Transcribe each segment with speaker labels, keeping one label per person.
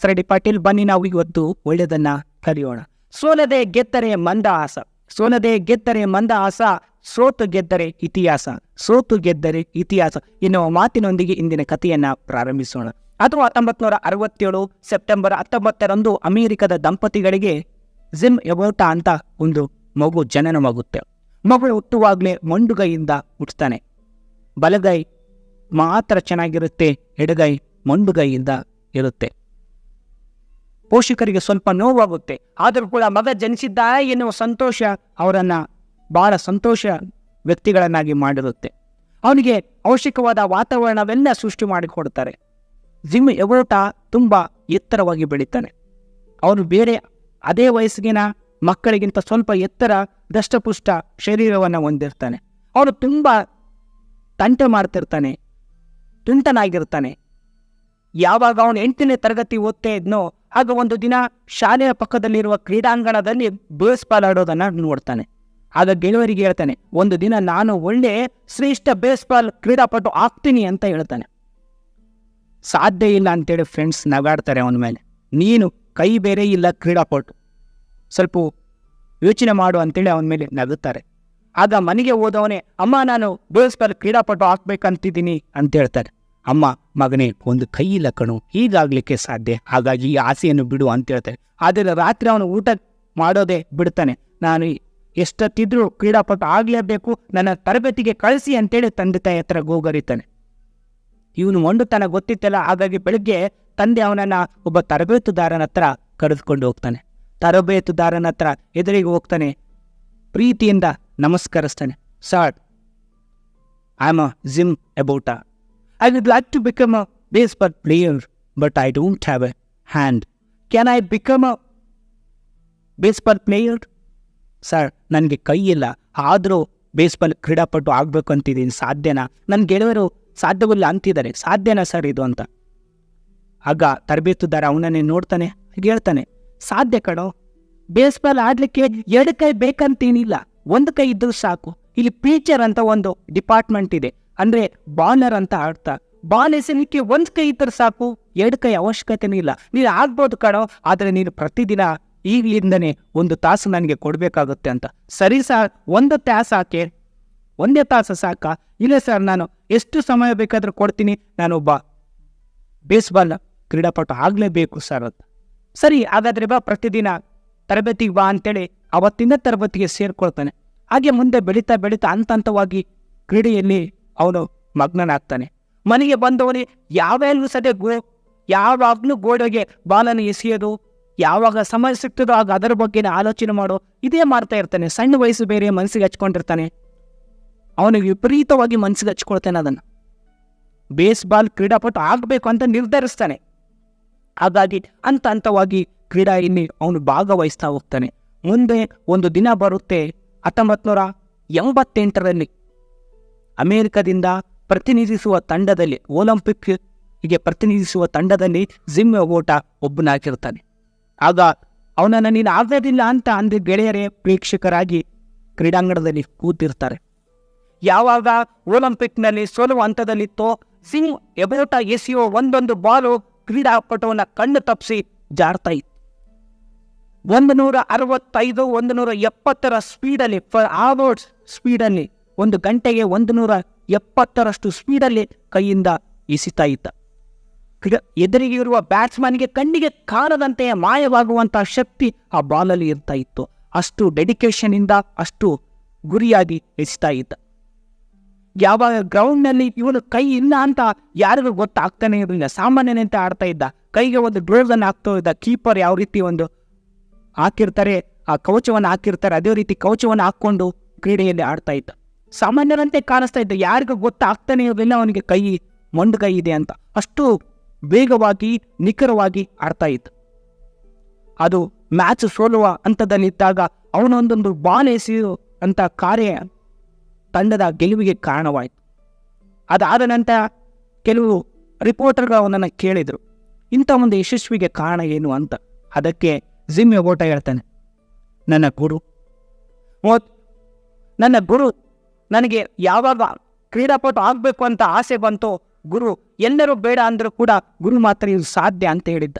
Speaker 1: ಸರಡಿ ಪಾಟೀಲ್ ಬನ್ನಿ ನಾವು ಇವತ್ತು ಒಳ್ಳೆಯದನ್ನ ಕಲಿಯೋಣ. ಸೋಲದೆ ಗೆತ್ತರೆ ಮಂದಹಾಸ ಸೋಲದೆ ಗೆತ್ತರೆ ಮಂದಹಾಸ ಸೋತು ಗೆದ್ದರೆ ಇತಿಹಾಸ. ಸೋತು ಗೆದ್ದರೆ ಇತಿಹಾಸ ಎನ್ನುವ ಮಾತಿನೊಂದಿಗೆ ಇಂದಿನ ಕಥೆಯನ್ನ ಪ್ರಾರಂಭಿಸೋಣ. ಅದು ಹತ್ತೊಂಬತ್ತು ನೂರ ಅರವತ್ತೇಳು ಸೆಪ್ಟೆಂಬರ್ ಹತ್ತೊಂಬತ್ತರಂದು ಅಮೆರಿಕದ ದಂಪತಿಗಳಿಗೆ ಜಿಮ್ ಎಬೋಟ ಅಂತ ಒಂದು ಮಗು ಜನನವಾಗುತ್ತೆ. ಮಗು ಹುಟ್ಟುವಾಗಲೇ ಮಂಡುಗೈಯಿಂದ ಹುಟ್ಟುತ್ತಾನೆ ಬಲಗೈ ಮಾತ್ರ ಚೆನ್ನಾಗಿರುತ್ತೆ, ಎಡಗೈ ಮಂಡುಗೈಯಿಂದ ಇರುತ್ತೆ. ಪೋಷಕರಿಗೆ ಸ್ವಲ್ಪ ನೋವಾಗುತ್ತೆ. ಆದರೂ ಕೂಡ ಮಗ ಜನಿಸಿದ್ದ ಎನ್ನುವ ಸಂತೋಷ ಅವರನ್ನು ಬಹಳ ಸಂತೋಷ ವ್ಯಕ್ತಿಗಳನ್ನಾಗಿ ಮಾಡಿರುತ್ತೆ. ಅವನಿಗೆ ಅವಶ್ಯಕವಾದ ವಾತಾವರಣವೆಲ್ಲ ಸೃಷ್ಟಿ ಮಾಡಿಕೊಡ್ತಾರೆ ಜಿಮ್ ಎವರೋಟ ತುಂಬ ಎತ್ತರವಾಗಿ ಬೆಳೀತಾನೆ. ಅವನು ಬೇರೆ ಅದೇ ವಯಸ್ಸಿಗಿನ ಮಕ್ಕಳಿಗಿಂತ ಸ್ವಲ್ಪ ಎತ್ತರ ದಷ್ಟಪುಷ್ಟ ಶರೀರವನ್ನು ಹೊಂದಿರ್ತಾನೆ. ಅವನು ತುಂಬ ತಂಟೆ ಮಾಡ್ತಿರ್ತಾನೆ, ತುಂಟನಾಗಿರ್ತಾನೆ. ಯಾವಾಗ ಅವನು ಎಂಟನೇ ತರಗತಿ ಓದ್ತಾ ಇದ್ನೋ ಆಗ ಒಂದು ದಿನ ಶಾಲೆಯ ಪಕ್ಕದಲ್ಲಿರುವ ಕ್ರೀಡಾಂಗಣದಲ್ಲಿ ಬೇಸ್ಬಾಲ್ ಆಡೋದನ್ನ ನೋಡ್ತಾನೆ. ಆಗ ಗೆಳೆಯರಿಗೆ ಹೇಳ್ತಾನೆ, ಒಂದು ದಿನ ನಾನು ಒಳ್ಳೆ ಶ್ರೇಷ್ಠ ಬೇಸ್ಬಾಲ್ ಕ್ರೀಡಾಪಟು ಆಗ್ತೀನಿ ಅಂತ ಹೇಳ್ತಾನೆ. ಸಾಧ್ಯ ಇಲ್ಲ ಅಂತೇಳಿ ಫ್ರೆಂಡ್ಸ್ ನಗಾಡ್ತಾರೆ ಅವನ ಮೇಲೆ. ನೀನು ಕೈ ಬೇರೆ ಇಲ್ಲ ಕ್ರೀಡಾಪಟು. ಸ್ವಲ್ಪ ಯೋಚನೆ ಮಾಡು ಅಂತೇಳಿ ಅವನ ಮೇಲೆ ನಗುತ್ತಾರೆ. ಆಗ ಮನೆಗೆ ಹೋದವನೇ, ಅಮ್ಮ, ನಾನು ಬೇಸ್ಬಾಲ್ ಕ್ರೀಡಾಪಟು ಹಾಕ್ಬೇಕಂತಿದ್ದೀನಿ ಅಂತ ಹೇಳ್ತಾರೆ. ಅಮ್ಮ ಮಗನೇ, ಒಂದು ಕೈ ಇಲ್ಲ ಕಣು, ಹೀಗಾಗ್ಲಿಕ್ಕೆ ಸಾಧ್ಯ? ಹಾಗಾಗಿ ಈ ಆಸೆಯನ್ನು ಬಿಡು ಅಂತ ಹೇಳ್ತಾರೆ ಆದರೆ ರಾತ್ರಿ ಅವನು ಊಟ ಮಾಡೋದೇ ಬಿಡ್ತಾನೆ. ನಾನು ಎಷ್ಟೊತ್ತಿದ್ರೂ ಕ್ರೀಡಾಪಟು ಆಗಲೇಬೇಕು, ನನ್ನ ತರಬೇತಿಗೆ ಕಳಿಸಿ ಅಂತೇಳಿ ತಂದೆ ತಾಯಿ ಹತ್ರ ಗೋಗರಿತಾನೆ. ಇವನು ಮೊಂಡುತನ ಗೊತ್ತಿತ್ತಲ್ಲ, ಹಾಗಾಗಿ ಬೆಳಗ್ಗೆ ತಂದೆ ಅವನನ್ನ ಒಬ್ಬ ತರಬೇತುದಾರನ ಹತ್ರ ಕರೆದುಕೊಂಡು ಹೋಗ್ತಾನೆ. ತರಬೇತುದಾರನ ಹತ್ರ ಎದುರಿಗೆ ಹೋಗ್ತಾನೆ, ಪ್ರೀತಿಯಿಂದ ನಮಸ್ಕರಿಸ್ತಾನೆ. Sir I am a Jim about I would like to become a baseball player but I don't have a hand can I become a baseball player sir ನನಗೆ ಕೈ ಇಲ್ಲ. ಆದರೂ ಬೇಸ್ಬಾಲ್ ಕ್ರೀಡಾಪಟು ಆಗಬೇಕು ಅಂತಿದ್ದೀನಿ. ಸಾಧ್ಯನಾ? ನನ್ನ ಗೆಳೆಯರು ಸಾಧ್ಯವಿಲ್ಲ ಅಂತಿದ್ದಾರೆ. ಸಾಧ್ಯನಾ ಸರ್ ಇದು ಅಂತ. ಆಗ ತರಬೇತುದಾರ ಅವನನ್ನೇ ನೋಡ್ತಾನೆ, ಹೇಳ್ತಾನೆ, ಸಾಧ್ಯ ಕಣೋ ಬೇಸ್ಬಾಲ್ ಆಡಲಿಕ್ಕೆ ಎರಡು ಕೈ ಬೇಕಂತೇನಿಲ್ಲ. ಒಂದು ಕೈ ಇದ್ರೂ ಸಾಕು. ಇಲ್ಲಿ ಪೀಚರ್ ಅಂತ ಒಂದು ಡಿಪಾರ್ಟ್ಮೆಂಟ್ ಇದೆ. ಅಂದರೆ ಬಾಲರ್ ಅಂತ ಆಡ್ತಾ ಬಾಲ್ ಎಸೆಲಿಕ್ಕೆ ಒಂದ್ ಕೈ ಇದ್ರೆ ಸಾಕು, ಎರಡ್ ಕೈ ಅವಶ್ಯಕತೆನೂ ಇಲ್ಲ. ನೀನು ಆಗ್ಬೋದು ಕಣೋ, ಆದರೆ ನೀನು ಪ್ರತಿದಿನ ಈಗಲಿಂದನೇ ಒಂದು ತಾಸು ನನಗೆ ಕೊಡಬೇಕಾಗುತ್ತೆ ಅಂತ. ಸರಿ ಸರ್, ಒಂದು ತಾಸು ಹಾಕೆ ಒಂದೇ ತಾಸು ಸಾಕ. ಇಲ್ಲ ಸರ್, ನಾನು ಎಷ್ಟು ಸಮಯ ಬೇಕಾದರೂ ಕೊಡ್ತೀನಿ ನಾನೊಬ್ಬ ಬೇಸ್ಬಾಲ್ ಕ್ರೀಡಾಪಟು ಆಗಲೇಬೇಕು ಸರ್ ಅಂತ. ಸರಿ, ಹಾಗಾದ್ರೆ ಬಾ, ಪ್ರತಿದಿನ ತರಬೇತಿಗೆ ಬಾ ಅಂತೇಳಿ ಅವತ್ತಿಂದ ತರಬೇತಿಗೆ ಸೇರ್ಕೊಳ್ತಾನೆ. ಹಾಗೆ ಮುಂದೆ ಬೆಳೀತಾ ಬೆಳೀತಾ ಹಂತ ಹಂತವಾಗಿ ಕ್ರೀಡೆಯಲ್ಲಿ ಅವನು ಮಗ್ನನಾಗ್ತಾನೆ. ಮನೆಗೆ ಬಂದವನೇ ಯಾವಾಗಲೂ ಸದ್ಯ ಗೋ, ಯಾವಾಗಲೂ ಗೋಡೆಗೆ ಬಾಲನ ಎಸೆಯೋದು, ಯಾವಾಗ ಸಮಯ ಸಿಗ್ತದೋ ಆಗ ಅದರ ಬಗ್ಗೆ ಆಲೋಚನೆ ಮಾಡೋ, ಇದೇ ಮಾಡ್ತಾ ಇರ್ತಾನೆ. ಸಣ್ಣ ವಯಸ್ಸು ಬೇರೆ, ಮನಸ್ಸಿಗೆ ಹಚ್ಕೊಂಡಿರ್ತಾನೆ. ಅವನಿಗೆ ವಿಪರೀತವಾಗಿ ಮನಸ್ಸಿಗೆ ಹಚ್ಕೊಳ್ತಾನೆ ಅದನ್ನು. ಬೇಸ್ಬಾಲ್ ಕ್ರೀಡಾಪಟು ಆಗಬೇಕು ಅಂತ ನಿರ್ಧರಿಸ್ತಾನೆ. ಹಾಗಾಗಿ ಹಂತ ಹಂತವಾಗಿ ಕ್ರೀಡೆಯಲ್ಲಿ ಅವನು ಭಾಗವಹಿಸ್ತಾ ಹೋಗ್ತಾನೆ. ಮುಂದೆ ಒಂದು ದಿನ ಬರುತ್ತೆ ಹತ್ತೊಂಬತ್ತು ನೂರ ಎಂಬತ್ತೆಂಟರಲ್ಲಿ ಅಮೇರಿಕದಿಂದ ಪ್ರತಿನಿಧಿಸುವ ತಂಡದಲ್ಲಿ ಒಲಿಂಪಿಕ್ ಹೀಗೆ ಪ್ರತಿನಿಧಿಸುವ ತಂಡದಲ್ಲಿ ಜಿಮ್ ಓಟ ಒಬ್ಬನಾಗಿರ್ತಾನೆ ಆಗ ಅವನನ್ನು ನೀನು ಆಗೋದಿಲ್ಲ ಅಂತ ಅಂದ ಗೆಳೆಯರೇ ಪ್ರೇಕ್ಷಕರಾಗಿ ಕ್ರೀಡಾಂಗಣದಲ್ಲಿ ಕೂತಿರ್ತಾರೆ. ಯಾವಾಗ ಒಲಿಂಪಿಕ್ನಲ್ಲಿ ಸೋಲುವ ಹಂತದಲ್ಲಿತ್ತೋ ಸಿಂಗ್ ಎಬೋಟ ಎಸೆಯುವ ಒಂದೊಂದು ಬಾಲು ಕ್ರೀಡಾಪಟುವನ್ನು ಕಣ್ಣು ತಪ್ಪಿಸಿ ಜಾರ್ತಾ ಇತ್ತು. ಒಂದು ನೂರ ಅರವತ್ತೈದು ಒಂದು ನೂರ ಎಪ್ಪತ್ತರ ಸ್ಪೀಡಲ್ಲಿ ಫರ್ ಅವರ್ಸ್ ಸ್ಪೀಡಲ್ಲಿ ಒಂದು ಗಂಟೆಗೆ ಒಂದು ನೂರ ಎಪ್ಪತ್ತರಷ್ಟು ಸ್ಪೀಡಲ್ಲಿ ಕೈಯಿಂದ ಇಸಿತಾ ಇದ್ದ. ಈಗ ಎದುರಿಗೆ ಇರುವ ಬ್ಯಾಟ್ಸ್ಮನ್ಗೆ ಕಣ್ಣಿಗೆ ಕಾಣದಂತೆ ಮಾಯವಾಗುವಂಥ ಶಕ್ತಿ ಆ ಬಾಲಲ್ಲಿ ಇರ್ತಾ ಇತ್ತು. ಅಷ್ಟು ಡೆಡಿಕೇಶನಿಂದ ಅಷ್ಟು ಗುರಿಯಾಗಿ ಎಸಿತಾ ಇದ್ದ. ಯಾವಾಗ ಗ್ರೌಂಡ್ನಲ್ಲಿ ಇವನು ಕೈ ಇಲ್ಲ ಅಂತ ಯಾರಿಗೂ ಗೊತ್ತಾಗ್ತಾನೆ ಇರಲಿಲ್ಲ. ಸಾಮಾನ್ಯನಂತೆ ಆಡ್ತಾ ಇದ್ದ. ಕೈಗೆ ಒಂದು ಗ್ಲೋವ್ಸನ್ನು ಹಾಕ್ತಾ ಇದ್ದ. ಕೀಪರ್ ಯಾವ ರೀತಿ ಒಂದು ಹಾಕಿರ್ತಾರೆ, ಆ ಕವಚವನ್ನು ಹಾಕಿರ್ತಾರೆ, ಅದೇ ರೀತಿ ಕವಚವನ್ನು ಹಾಕ್ಕೊಂಡು ಕ್ರೀಡೆಯಲ್ಲಿ ಆಡ್ತಾ ಇದ್ದ. ಸಾಮಾನ್ಯರಂತೆ ಕಾಣಿಸ್ತಾ ಇದ್ದ. ಯಾರಿಗೂ ಗೊತ್ತಾಗ್ತಾನೆ ಇರಲಿಲ್ಲ ಅವನಿಗೆ ಕೈ, ಮೊಂಡು ಕೈ ಇದೆ ಅಂತ. ಅಷ್ಟು ವೇಗವಾಗಿ, ನಿಖರವಾಗಿ ಆಡ್ತಾ ಇತ್ತು. ಅದು ಮ್ಯಾಚ್ ಸೋಲುವ ಹಂತದಲ್ಲಿದ್ದಾಗ ಅವನೊಂದೊಂದು ಬಾಲ್ ಎಸೆಯು ಅಂತ ಕಾರ್ಯ ತಂಡದ ಗೆಲುವಿಗೆ ಕಾರಣವಾಯಿತು. ಅದಾದ ನಂತರ ಕೆಲವು ರಿಪೋರ್ಟರ್ಗಳು ಅವನನ್ನು ಕೇಳಿದರು. ಇಂಥ ಒಂದು ಯಶಸ್ವಿಗೆ ಕಾರಣ ಏನು ಅಂತ. ಅದಕ್ಕೆ ಜಿಮ್ ಓಟ ಹೇಳ್ತಾನೆ. ನನ್ನ ಗುರು. ನನ್ನ ಗುರು ನನಗೆ ಯಾವಾಗ ಕ್ರೀಡಾಪಟು ಆಗಬೇಕು ಅಂತ ಆಸೆ ಬಂತೋ, ಗುರು, ಎಲ್ಲರೂ ಬೇಡ ಅಂದರೂ ಕೂಡ ಗುರು ಮಾತ್ರ ಇದು ಸಾಧ್ಯ ಅಂತ ಹೇಳಿದ್ದ.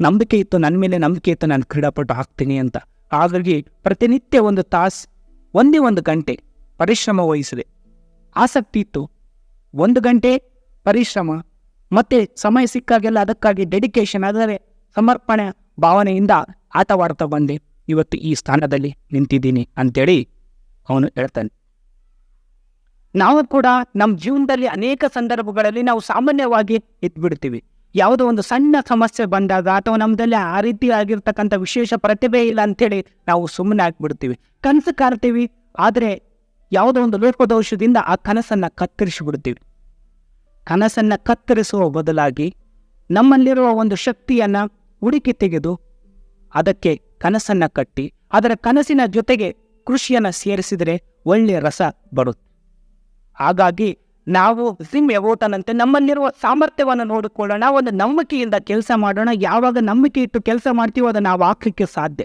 Speaker 1: ನಂಬಿಕೆ ಇತ್ತು, ನನ್ನ ಮೇಲೆ ನಂಬಿಕೆ ಇತ್ತು, ನಾನು ಕ್ರೀಡಾಪಟು ಹಾಕ್ತೀನಿ ಅಂತ. ಹಾಗಾಗಿ ಪ್ರತಿನಿತ್ಯ ಒಂದು ತಾಸು, ಒಂದೇ ಒಂದು ಗಂಟೆ ಪರಿಶ್ರಮ ವಹಿಸಿದೆ. ಆಸಕ್ತಿ ಇತ್ತು. ಒಂದು ಗಂಟೆ ಪರಿಶ್ರಮ, ಮತ್ತೆ ಸಮಯ ಸಿಕ್ಕಾಗೆಲ್ಲ ಅದಕ್ಕಾಗಿ ಡೆಡಿಕೇಶನ್ ಆದರೆ ಸಮರ್ಪಣೆ ಭಾವನೆಯಿಂದ ಆಟವಾಡ್ತಾ ಬಂದೆ. ಇವತ್ತು ಈ ಸ್ಥಾನದಲ್ಲಿ ನಿಂತಿದ್ದೀನಿ ಅಂತೇಳಿ ಅವನು ಹೇಳ್ತಾನೆ. ನಾವು ಕೂಡ ನಮ್ಮ ಜೀವನದಲ್ಲಿ ಅನೇಕ ಸಂದರ್ಭಗಳಲ್ಲಿ ನಾವು ಸಾಮಾನ್ಯವಾಗಿ ಇದ್ಬಿಡ್ತೀವಿ ಯಾವುದೋ ಒಂದು ಸಣ್ಣ ಸಮಸ್ಯೆ ಬಂದಾಗ ಅಥವಾ ನಮ್ಮದಲ್ಲಿ ಆ ರೀತಿ ಆಗಿರ್ತಕ್ಕಂಥ ವಿಶೇಷ ಪ್ರತಿಭೆ ಇಲ್ಲ ಅಂಥೇಳಿ ನಾವು ಸುಮ್ಮನೆ ಆಗ್ಬಿಡ್ತೀವಿ. ಕನಸು ಕಾಣ್ತೀವಿ, ಆದರೆ ಯಾವುದೋ ಒಂದು ಲೋಪದೋಷದಿಂದ ಆ ಕನಸನ್ನು ಕತ್ತರಿಸಿಬಿಡ್ತೀವಿ. ಕನಸನ್ನು ಕತ್ತರಿಸುವ ಬದಲಾಗಿ ನಮ್ಮಲ್ಲಿರುವ ಒಂದು ಶಕ್ತಿಯನ್ನು ಹುಡುಕಿ ತೆಗೆದು ಅದಕ್ಕೆ ಕನಸನ್ನು ಕಟ್ಟಿ, ಅದರ ಕನಸಿನ ಜೊತೆಗೆ ಕೃಷಿಯನ್ನು ಸೇರಿಸಿದರೆ ಒಳ್ಳೆಯ ರಸ ಬರುತ್ತೆ. ಹಾಗಾಗಿ ನಾವು ಸಿಮ್ ಎವೋಟನಂತೆ ನಮ್ಮಲ್ಲಿರುವ ಸಾಮರ್ಥ್ಯವನ್ನು ನೋಡಿಕೊಳ್ಳೋಣ, ಒಂದು ನಂಬಿಕೆಯಿಂದ ಕೆಲಸ ಮಾಡೋಣ. ಯಾವಾಗ ನಂಬಿಕೆ ಇಟ್ಟು ಕೆಲಸ ಮಾಡ್ತೀವೋ ಅದನ್ನು ನಾವು ಹಾಕಲಿಕ್ಕೆ ಸಾಧ್ಯ.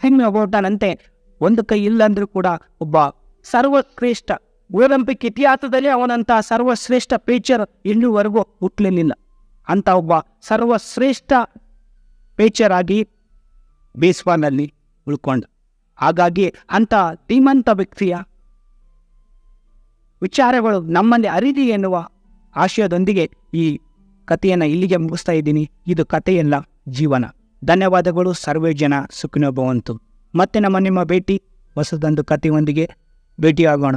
Speaker 1: ಸಿಮ್ ಎವೋಟನಂತೆ ಒಂದು ಕೈ ಇಲ್ಲಂದ್ರೂ ಕೂಡ ಒಬ್ಬ ಸರ್ವಶ್ರೇಷ್ಠ ಒಲಿಂಪಿಕ್ ಇತಿಹಾಸದಲ್ಲಿ ಅವನಂಥ ಸರ್ವಶ್ರೇಷ್ಠ ಪೇಚರ್ ಇನ್ನೂವರೆಗೂ ಹುಟ್ಟಲಿಲ್ಲ ಅಂತ ಒಬ್ಬ ಸರ್ವಶ್ರೇಷ್ಠ ಪೇಚರ್ ಆಗಿ ಬೇಸ್ಬಾಲ್ನಲ್ಲಿ ಉಳ್ಕೊಂಡ. ಹಾಗಾಗಿ ಅಂಥ ಧೀಮಂತ ವ್ಯಕ್ತಿಯ ವಿಚಾರಗಳು ನಮ್ಮಲ್ಲಿ ಅರಿದಿ ಎನ್ನುವ ಆಶಯದೊಂದಿಗೆ ಈ ಕಥೆಯನ್ನು ಇಲ್ಲಿಗೆ ಮುಗಿಸ್ತಾ ಇದ್ದೀನಿ. ಇದು ಕಥೆಯಲ್ಲ, ಜೀವನ. ಧನ್ಯವಾದಗಳು ಸರ್ವೇ ಜನ ಸುಖಿನೋ ಭವಂತು ಮತ್ತೆ ನಮ್ಮ ನಿಮ್ಮ ಭೇಟಿ, ಹೊಸದೊಂದು ಕಥೆಯೊಂದಿಗೆ ಭೇಟಿಯಾಗೋಣ.